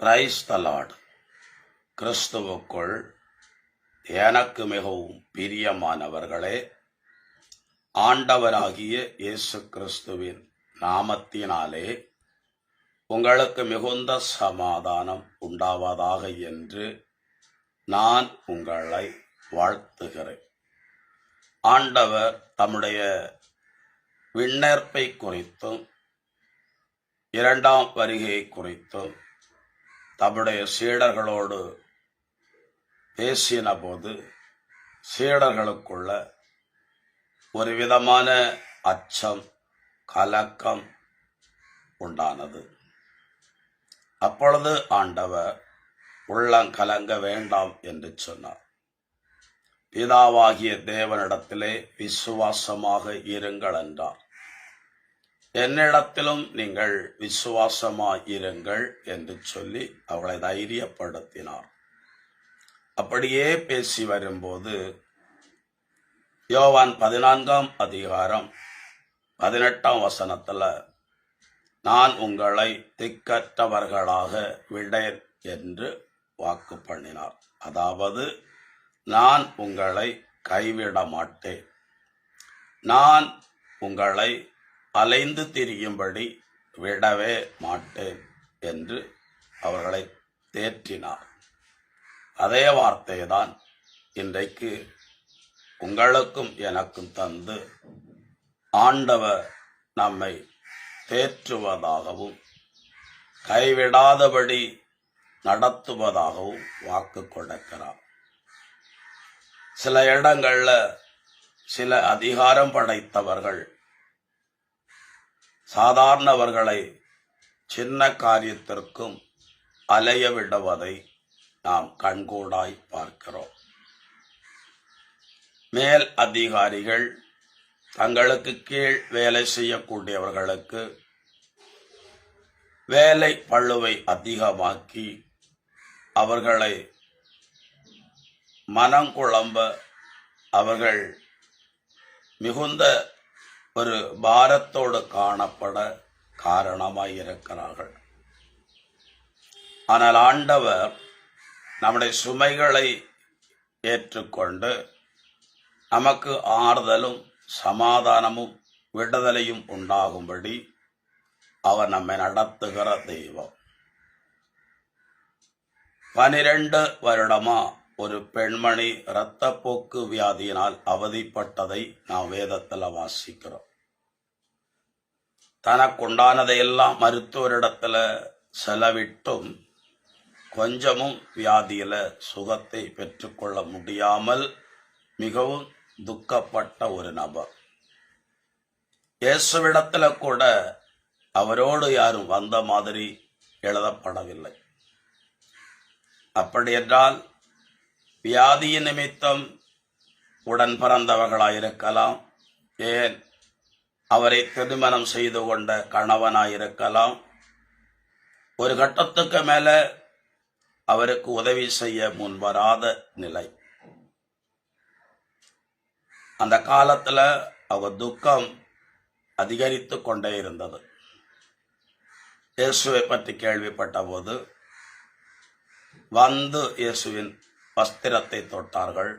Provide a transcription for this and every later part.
Price தலாட் கிறிஸ்துவுக்குள் எனக்கு மிகவும் பிரியமானவர்களே ஆண்டவராகிய இயேசு கிறிஸ்துவின் நாமத்தினாலே உங்களுக்கு மிகுந்த சமாதானம் உண்டாவதாக என்று நான் உங்களை வாழ்த்துகிறேன். ஆண்டவர் தம்முடைய விண்ணப்பை குறித்தும் இரண்டாம் வருகை குறித்தும் தம்முடைய சீடர்களோடு பேசின போது சீடர்களுக்குள்ள ஒரு விதமான அச்சம் கலக்கம் உண்டானது. அப்பொழுது ஆண்டவர் உள்ளம் கலங்க வேண்டாம் என்று சொன்னார். பிதாவாகிய தேவனிடத்திலே விசுவாசமாக இருங்கள் என்றார். என்னிடத்திலும் நீங்கள் விசுவாசமாயிருங்கள் என்று சொல்லி அவளை தைரியப்படுத்தினார். அப்படியே பேசி வரும்போது யோவான் பதினான்காம் அதிகாரம் பதினெட்டாம் வசனத்துல நான் உங்களை திக்கற்றவர்களாக விடேன் என்று வாக்கு பண்ணினார். அதாவது நான் உங்களை கைவிட மாட்டேன் நான் உங்களை அலைந்து திரியும்படி விடவே மாட்டேன் என்று அவர்களை தேற்றினார். அதே வார்த்தையை தான் இன்றைக்கு உங்களுக்கும் எனக்கும் தந்து ஆண்டவர் நம்மை தேற்றுவதாகவும் கைவிடாதபடி நடத்துவதாகவும் வாக்கு கொடுக்கிறார். சில இடங்களில் சில அதிகாரம் படைத்தவர்கள் சாதாரணவர்களை சின்ன காரியத்திற்கும் அலைய விடுவதை நாம் கண்கூடாய் பார்க்கிறோம். மேல் அதிகாரிகள் தங்களுக்கு கீழ் வேலை செய்யக்கூடியவர்களுக்கு வேலை பழுவை அதிகமாக்கி அவர்களை மனம் குழம்ப அவர்கள் மிகுந்த ஒரு பாரத்தோடு காணப்பட காரணமாய் இருக்கிறார்கள். ஆனால் ஆண்டவர் நம்முடைய சுமைகளை ஏற்றுக்கொண்டு நமக்கு ஆறுதலும் சமாதானமும் விடுதலையும் உண்டாகும்படி அவர் நம்மை நடத்துகிற தெய்வம். பனிரெண்டு வருடமா ஒரு பெண்மணி இரத்தப்போக்கு வியாதியினால் அவதிப்பட்டதை நாம் வேதத்தில் வாசிக்கிறோம். தனக்குண்டானதையெல்லாம் மருத்துவரிடத்துல செலவிட்டும் கொஞ்சமும் வியாதியில சுகத்தை பெற்றுக்கொள்ள முடியாமல் மிகவும் துக்கப்பட்ட ஒரு நபர். இயேசுவிடத்துல கூட அவரோடு யாரும் வந்த மாதிரி எழுதப்படவில்லை. அப்படி என்றால் வியாதியின் நிமித்தம் உடன் பிறந்தவர்களாயிருக்கலாம். ஏன்? அவரை திருமணம் செய்து கொண்ட கணவனாயிருக்கலாம். ஒரு கட்டத்துக்கு மேல அவருக்கு உதவி செய்ய முன்வராத நிலை. அந்த காலத்துல அவர் துக்கம் அதிகரித்து கொண்டே இருந்தது. இயேசுவை பற்றி கேள்விப்பட்ட போது வந்து இயேசுவின் வஸ்திரத்தை தொட்டார்கள்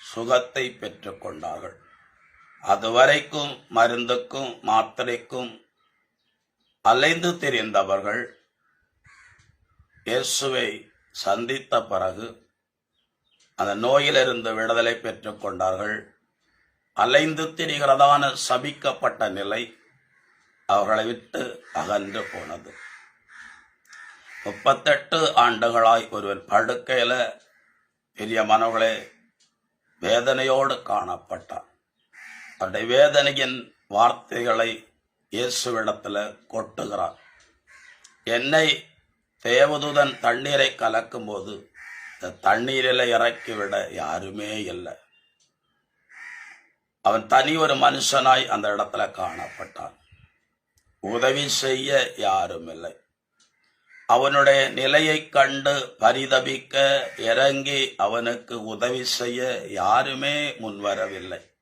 சுகத்தை பெற்றுக்கொண்டார்கள் அதுவரைக்கும் மருந்துக்கும் மாத்திரைக்கும் அலைந்து திரிந்தவர்கள் இயேசுவை சந்தித்த பிறகு அந்த நோயிலிருந்து விடுதலை பெற்றுக்கொண்டார்கள் அலைந்து திரிகிறதான சபிக்கப்பட்ட நிலை அவர்களை விட்டு அகன்று போனது. முப்பத்தெட்டு ஆண்டுகளாய் ஒருவன் படுக்கையில பெரிய மனவர்களே வேதனையோடு காணப்பட்டார் அவருடைய வேதனையின் வார்த்தைகளை இயேசுவிடத்தில் கொட்டுகிறார். என்னை தேவதுதன் தண்ணீரை கலக்கும் போது இந்த தண்ணீரில் இறக்கிவிட யாருமே இல்லை. அவன் தனி ஒரு மனுஷனாய் அந்த இடத்துல காணப்பட்டான். உதவி செய்ய யாரும் இல்லை. அவனுடைய நிலையை கண்டு பரிதபிக்க இறங்கி அவனுக்கு உதவி செய்ய யாருமே முன்வரவில்லை.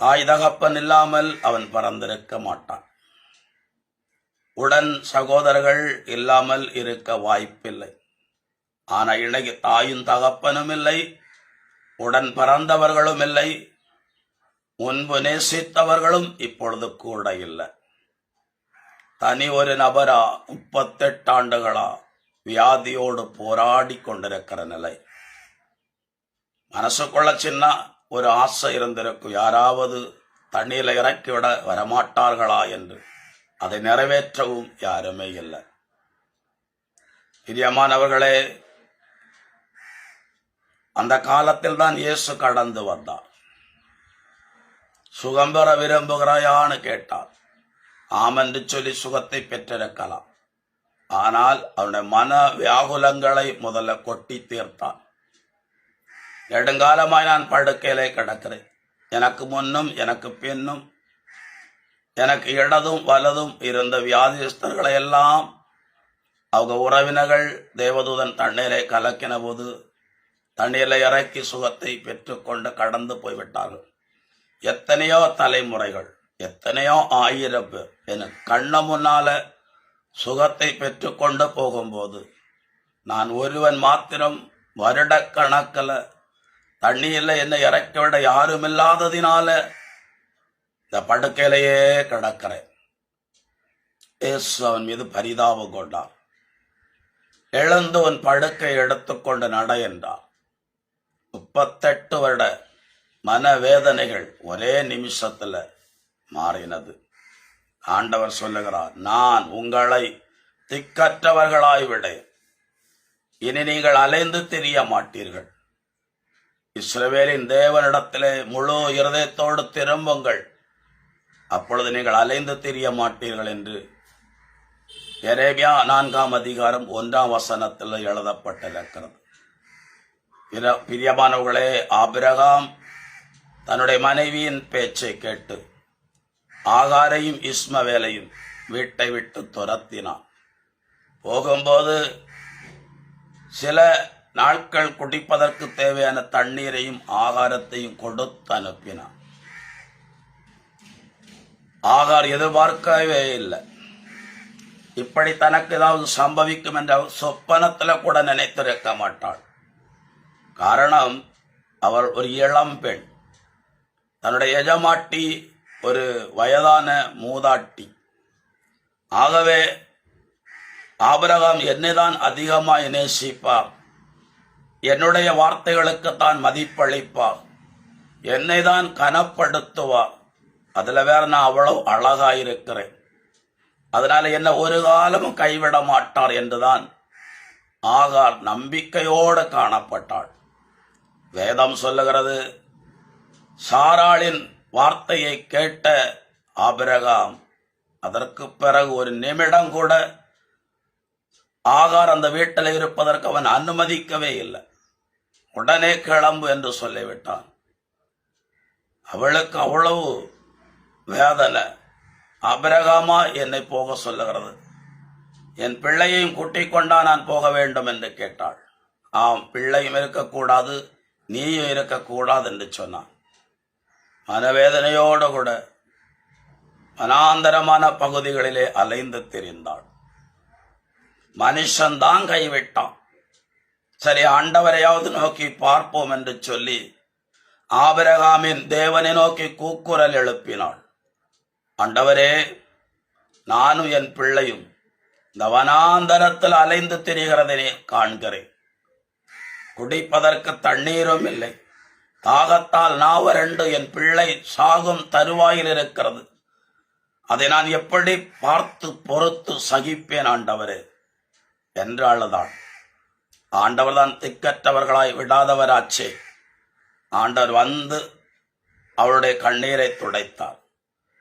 தாய் தகப்பன் இல்லாமல் அவன் பறந்திருக்க மாட்டான். உடன் சகோதரர்கள் இல்லாமல் இருக்க வாய்ப்பில்லை. ஆனால் இணைய தாயும் தகப்பனும் இல்லை உடன் பிறந்தவர்களும் இல்லை முன்பு நேசித்தவர்களும் இப்பொழுது கூட இல்லை. தனி ஒரு நபரா முப்பத்தெட்டு ஆண்டுகளா வியாதியோடு போராடி கொண்டிருக்கிற நிலை. மனசுக்குள்ள சின்ன ஒரு ஆசை இருந்திருக்கும் யாராவது தண்ணீரில் இறக்கிவிட வரமாட்டார்களா என்று. அதை நிறைவேற்றவும் யாருமே இல்லை. பிரியமானவர்களே அந்த காலத்தில் தான் இயேசு கடந்து வந்தார். சுகம் பெற விரும்புகிறாயான்னு கேட்டார். ஆம் என்று சொல்லி சுகத்தை பெற்றிருக்கலாம். ஆனால் அவனுடைய மன வியாகுலங்களை முதல்ல கொட்டி தீர்த்தான். நெடுங்காலமாய் நான் படுக்கையிலே கிடக்கிறேன். எனக்கு முன்னும் எனக்கு பின்னும் எனக்கு இடதும் வலதும் இருந்த வியாதிஸ்தர்களை எல்லாம் அவங்க உறவினர்கள் தேவதூதன் தண்ணீரை கலக்கின போது தண்ணீரை இறக்கி சுகத்தை பெற்றுக்கொண்டு கடந்து போய்விட்டார்கள். எத்தனையோ தலைமுறைகள் எத்தனையோ ஆயிரம் பேர் என கண்ண முன்னால சுகத்தை பெற்றுக்கொண்டு போகும்போது நான் ஒருவன் மாத்திரம் வருடக்கணக்கில் தண்ணியில் என்னை இறக்கிவிட யாரும் இல்லாததினால இந்த படுக்கையிலேயே கிடக்கிறேன். இயேசு அவன் மீது பரிதாபம் கொண்டார் எழுந்து உன் படுக்கை எடுத்துக்கொண்டு நட என்றார் முப்பத்தெட்டு வருட மனவேதனைகள் ஒரே நிமிஷத்துல மாறினது. ஆண்டவர் சொல்லுகிறார் நான் உங்களை திக்கற்றவர்களாய் விட இனி நீங்கள் அலைந்து தெரிய மாட்டீர்கள். இஸ்ரவேலின் தேவனிடத்திலே முழு இருதயத்தோடு திரும்புங்கள். அப்பொழுது நீங்கள் அலைந்து தெரிய மாட்டீர்கள் என்று எரேபியா நான்காம் அதிகாரம் ஒன்றாம் வசனத்தில் எழுதப்பட்டிருக்கிறது. பிரியமானவர்களே ஆபிரகாம் தன்னுடைய மனைவியின் பேச்சை கேட்டு ஆகாரையும் இஸ்மவேலையும் வீட்டை விட்டு துரத்தினான். போகும்போது சில நாட்கள் குடிப்பதற்கு தேவையான தண்ணீரையும் ஆகாரத்தையும் கொடுத்து அனுப்பினான். ஆகார் எதிர்பார்க்கவே இல்லை. இப்படி தனக்கு ஏதாவது சம்பவிக்கும் என்ற அவள் சொப்பனத்துல கூட நினைத்திருக்க மாட்டாள். காரணம் அவள் ஒரு இளம் பெண். தன்னுடைய எஜமாட்டி ஒரு வயதான மூதாட்டி. ஆகவே ஆபிரகாம் என்னைதான் அதிகமாக நேசிப்பார்? என்னுடைய வார்த்தைகளுக்கு தான் மதிப்பளிப்பார் என்னை தான் கனப்படுத்துவார் அதில் வேற நான் அவ்வளவு அழகா இருக்கிறேன். அதனால என்ன ஒரு காலமும் கைவிட மாட்டார் என்றுதான் ஆகார் நம்பிக்கையோடு காணப்பட்டாள். வேதம் சொல்லுகிறது சாராளின் வார்த்தையை கேட்ட ஆபிரகாம் அதற்கு பிறகு ஒரு நிமிடம் கூட ஆகார் அந்த வீட்டில் இருப்பதற்கு அவன் அனுமதிக்கவே இல்லை. உடனே கிளம்பு என்று சொல்லிவிட்டான். அவளுக்கு அவ்வளவு வேதனை அபிரகாமா என்னை போக சொல்லுகிறது. என் பிள்ளையையும் கூட்டிக் கொண்டா நான் போக வேண்டும் என்று கேட்டாள். ஆம் பிள்ளையும் இருக்கக்கூடாது நீயும் இருக்கக்கூடாது என்று சொன்னான். மனவேதனையோடு கூட மனாந்தரமான பகுதிகளிலே அலைந்து திரிந்தாள். மனுஷன்தான் கைவிட்டான். சரி ஆண்டவரையாவது நோக்கி பார்ப்போம் என்று சொல்லி ஆபரகாமின் தேவனை நோக்கி கூக்குரல் எழுப்பினாள். ஆண்டவரே நானும் என் பிள்ளையும் இந்த வனாந்தரத்தில் அலைந்து திரிகிறதனே காண்கிறேன். குடிப்பதற்கு தண்ணீரும் இல்லை. தாகத்தால் நாவரண்டு என் பிள்ளை சாகும் தருவாயில் இருக்கிறது. அதை நான் எப்படி பார்த்து பொறுத்து சகிப்பேன் ஆண்டவரே? என்று அழுதாள் ஆண்டவர் தான் திக்கற்றவர்களாய் விடாதவராச்சே. ஆண்டவர் வந்து அவளுடைய கண்ணீரை துடைத்தார்.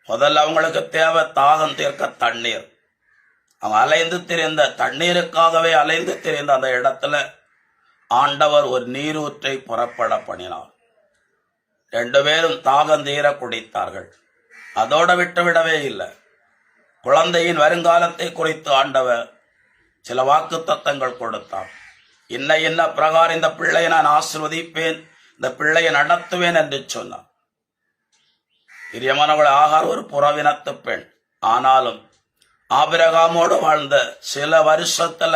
முதல்ல அவங்களுக்கு தேவை தாகம் தீர்க்க தண்ணீர். அவங்க அலைந்து திரிந்த தண்ணீருக்காகவே அலைந்து திரிந்த அந்த இடத்துல ஆண்டவர் ஒரு நீரூற்றை புறப்பட பண்ணினார். ரெண்டு பேரும் தாகம் தீர குடித்தார்கள். அதோட விட்டு விடவே இல்லை. குழந்தையின் வருங்காலத்தை குறித்து ஆண்டவர் சில வாக்கு தத்தங்கள் கொடுத்தார். இன்ன இன்ன பிரகாரம் இந்த பிள்ளையை நான் ஆசிர்வதிப்பேன்? இந்த பிள்ளையை நடத்துவேன் என்று சொன்னான். பிரியமானவள் ஆகார் ஒரு புறவினத்து பெண். ஆனாலும் ஆபிரகாமோடு வாழ்ந்த சில வருஷத்துல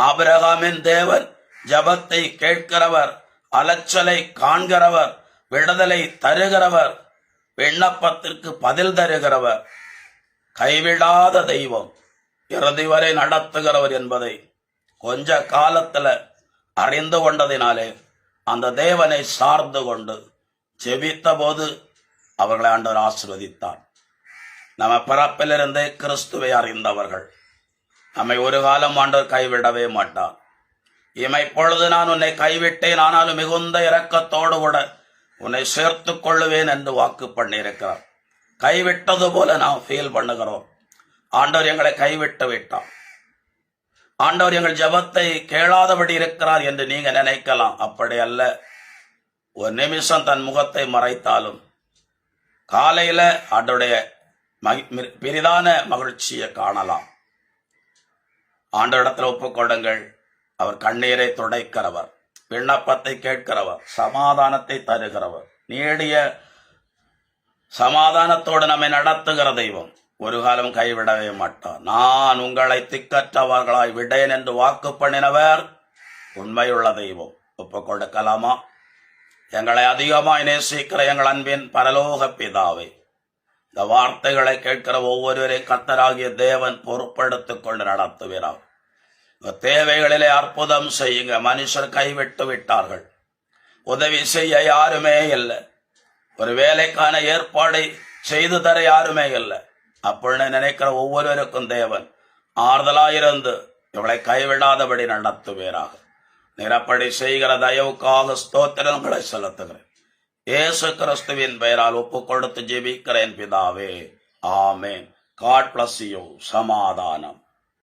ஆபிரகாமின் தேவன் ஜபத்தை கேட்கிறவர் அலைச்சலை காண்கிறவர் விடுதலை தருகிறவர் விண்ணப்பத்திற்கு பதில் தருகிறவர் கைவிடாத தெய்வம் இறுதி வரை நடத்துகிறவர் என்பதை கொஞ்ச காலத்துல அறிந்து கொண்டதினாலே அந்த தேவனை சார்ந்து கொண்டு ஜெபித்த போது அவர்களை ஆண்டவர் ஆசிர்வதித்தார். நம்ம பிறப்பிலிருந்தே கிறிஸ்துவை அறிந்தவர்கள். நம்மை ஒரு காலம் ஆண்டவர் கைவிடவே மாட்டார். இமை பொழுது நான் உன்னை கைவிட்டேன் ஆனாலும் மிகுந்த இரக்கத்தோடு கூட உன்னை சேர்த்து கொள்ளுவேன் என்று வாக்கு பண்ணியிருக்கிறார். கைவிட்டது போல நாம் ஃபீல் பண்ணுகிறோம். ஆண்டவர் எங்களை கைவிட்டு விட்டான் ஆண்டவர் எங்கள் ஜெபத்தை கேளாதபடி இருக்கிறார் என்று நீங்க நினைக்கலாம். அப்படி அல்ல. ஒரு நிமிஷம் தன் முகத்தை மறைத்தாலும் காலையில ஆண்டோடைய பெரிதான மகிழ்ச்சியை காணலாம். ஆண்டவரிடத்தில் ஒப்புக்கொடுங்கள் அவர் கண்ணீரை துடைக்கிறவர். விண்ணப்பத்தை கேட்கிறவர். சமாதானத்தை தருகிறவர். நீடிய சமாதானத்தோடு நம்மை நடத்துகிற தெய்வம். ஒரு காலம் கைவிடவே மாட்டார் நான் உங்களை திக்கற்றவர்களாய் விடேன் என்று வாக்கு பண்ணினவர் உண்மையுள்ள தெய்வம். ஒப்புக் கொடுக்கலாமா? எங்களை அதிகமாய் நேசிக்கிற எங்கள் அன்பின் பரலோக பிதாவை இந்த வார்த்தைகளை கேட்கிற ஒவ்வொருவரையும் கத்தராகிய தேவன் பொறுப்படுத்திக் கொண்டு நடத்துகிறார். இந்த தேவைகளிலே அற்புதம் செய்யுங்க. மனுஷர் கைவிட்டு விட்டார்கள். உதவி செய்ய யாருமே இல்லை. ஒரு வேலைக்கான ஏற்பாடை செய்து தர யாருமே இல்லை. அப்படின்னு நினைக்கிற ஒவ்வொருவருக்கும் தேவன் ஆறுதலாயிருந்து இவளை கைவிடாதபடி நடத்துவீராக நிறப்படி செய்கிற தயவுக்காக ஸ்தோத்திரங்களை செலுத்துகிறேன். இயேசு கிறிஸ்துவின் பெயரால் ஒப்பு கொடுத்து ஜெபிக்கிறேன் பிதாவே. ஆமேன். காட் பிளஸ் யூ சமாதானம்.